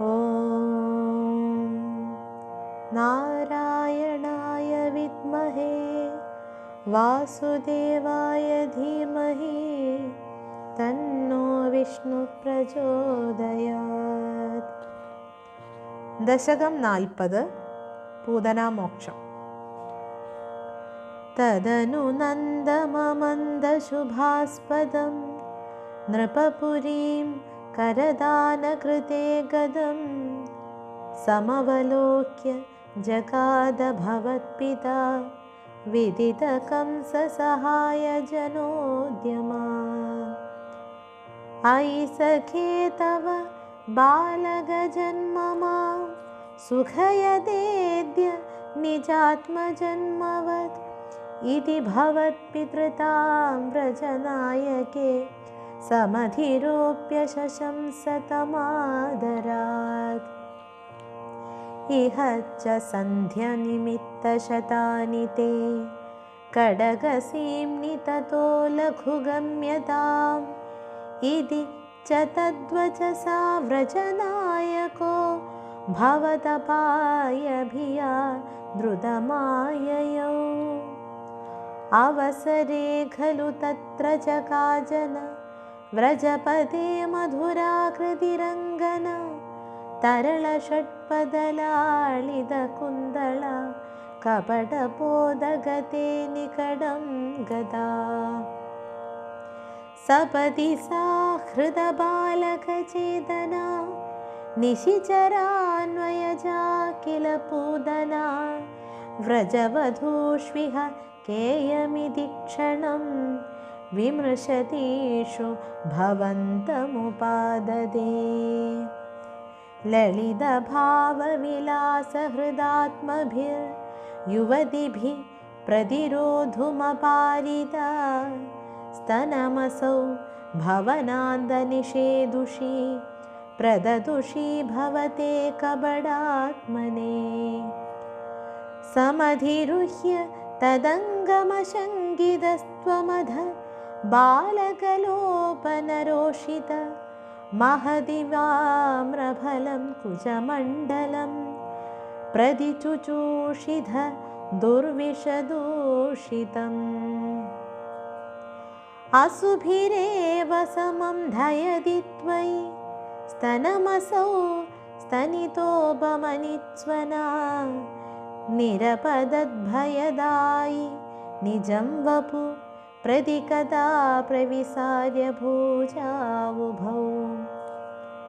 ॐ नारायणाय विद्महे वासुदेवाय धीमहि तन्नो विष्णुप्रचोदयात्। दशकं नाल्पद् पूतनामोक्षम् तदनु नन्दममन्दशुभास्पदं नृपपुरीं करदानकृते गदं समवलोक्य जगादभवत्पिता विदितकंससहायजनोद्यमा अयि सखे तव बालगजन्ममा सुखयदेद्य निजात्मजन्मवत् इति भवत्पितृतां व्रजनायके समधिरोप्य शशंसतमादरात् इह च सन्ध्यनिमित्तशतानि ते कडगसीम्नि ततो लघुगम्यताम्। इति च तद्वचसा व्रजनायको भवतपायभिया द्रुतमाययौ। अवसरे खलु तत्र च काचन व्रजपदे मधुराकृतिरङ्गन तरलषट्पदलालितकुन्दला कपटपोदगते निकडं गदा। सपदि सा हृदबालकचेतना निशिचरान्वयजा किल पूदना व्रजवधूष्विह केयमिति क्षणं विमृशतीषु भवन्तमुपाददे ललितभावविलासहृदात्मभिर्युवतिभिः प्रतिरोधुमपारिता। स्तनमसौ भवनान्दनिषेदुषी प्रददुषी भवते कबडात्मने समधिरुह्य तदङ्गमशङ्गितस्त्वमध बालकलोपनरोषित महदिवाम्रफलं कुजमण्डलं प्रदिचुचूषिध दुर्विषदूषितम्। असुभिरेव समं धयदि त्वयि स्तनमसौ स्तनितोपमनित्वना निरपदद्भयदायि निजं वपु प्रति कदा प्रविसार्य भूजावुभौ